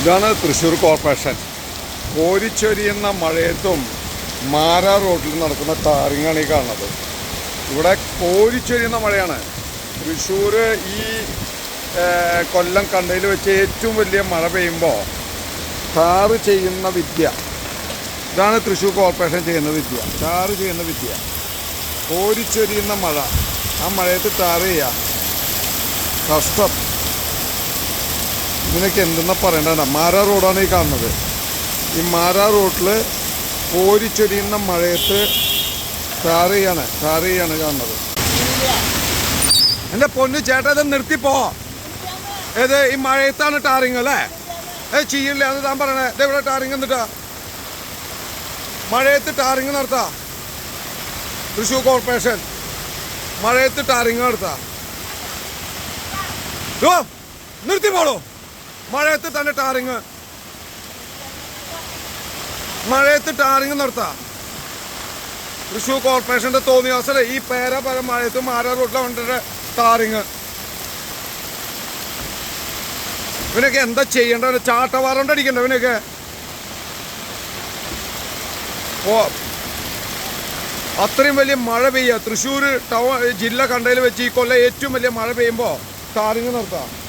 ഇതാണ് തൃശ്ശൂർ കോർപ്പറേഷൻ. കോരിച്ചൊരിയുന്ന മഴയത്തും മാരാ റോഡിൽ നടക്കുന്ന ടാറിങ്ങാണ് ഈ കാണുന്നത്. ഇവിടെ കോരിച്ചൊരിയുന്ന മഴയാണ്. തൃശ്ശൂർ ഈ കൊല്ലം കണ്ടയിൽ വെച്ച് ഏറ്റവും വലിയ മഴ പെയ്യുമ്പോൾ ടാറ് ചെയ്യുന്ന വിദ്യ. ഇതാണ് തൃശ്ശൂർ കോർപ്പറേഷൻ ചെയ്യുന്ന വിദ്യ. ടാറ് ചെയ്യുന്ന വിദ്യ. കോരിച്ചൊരിയുന്ന മഴ. ആ മഴയത്ത് ടാറ് ചെയ്യുക. കഷ്ടം. ഇതിനൊക്കെ എന്തെന്നാ പറയേണ്ടത് മാരാ റോഡാണ് ഈ കാണുന്നത്. ഈ മാരാ റോഡിൽ കോരിച്ചൊരിയുന്ന മഴയത്ത് ടാർ ചെയ്യാണ് ടാർ ചെയ്യാണ് കാണുന്നത്. എന്റെ പൊന്നു ചേട്ടാ ഇത് നിർത്തിപ്പോ ഏത് ഈ മഴയത്താണ് ടാറിങ് അല്ലേ? ഏ ചെയ്യില്ല അത് താൻ പറയണേ. ഇവിടെ ടാറിങ് എന്നിട്ടാ. മഴയത്ത് ടാറിങ് നടത്താ. തൃശ്ശൂർ കോർപ്പറേഷൻ. മഴയത്ത് ടാറിങ് നടത്താ. നിർത്തിപ്പോളൂ നിർത്തി പോളോ മഴയത്ത് തന്നെ ടാറിങ്. മഴയത്ത് ടാറിങ് നടത്താം. തൃശൂർ കോർപ്പറേഷന്റെ തോന്നിയാസല്ലേ ഈ പേര പല മഴയത്ത് മാരാ റോഡിലെ വണ്ടിയുടെ ടാറിങ്. ഇവനൊക്കെ എന്താ ചെയ്യേണ്ടത്? ചാട്ടവാറണ്ട് അടിക്കണ്ട ഇവനൊക്കെ. ഓ. അത്രയും വലിയ മഴ പെയ്യുക തൃശ്ശൂർ ടൗൺ ജില്ല കണ്ടതിൽ വെച്ച് ഈ കൊല്ലം ഏറ്റവും വലിയ മഴ പെയ്യുമ്പോൾ ടാറിങ് നടത്താം.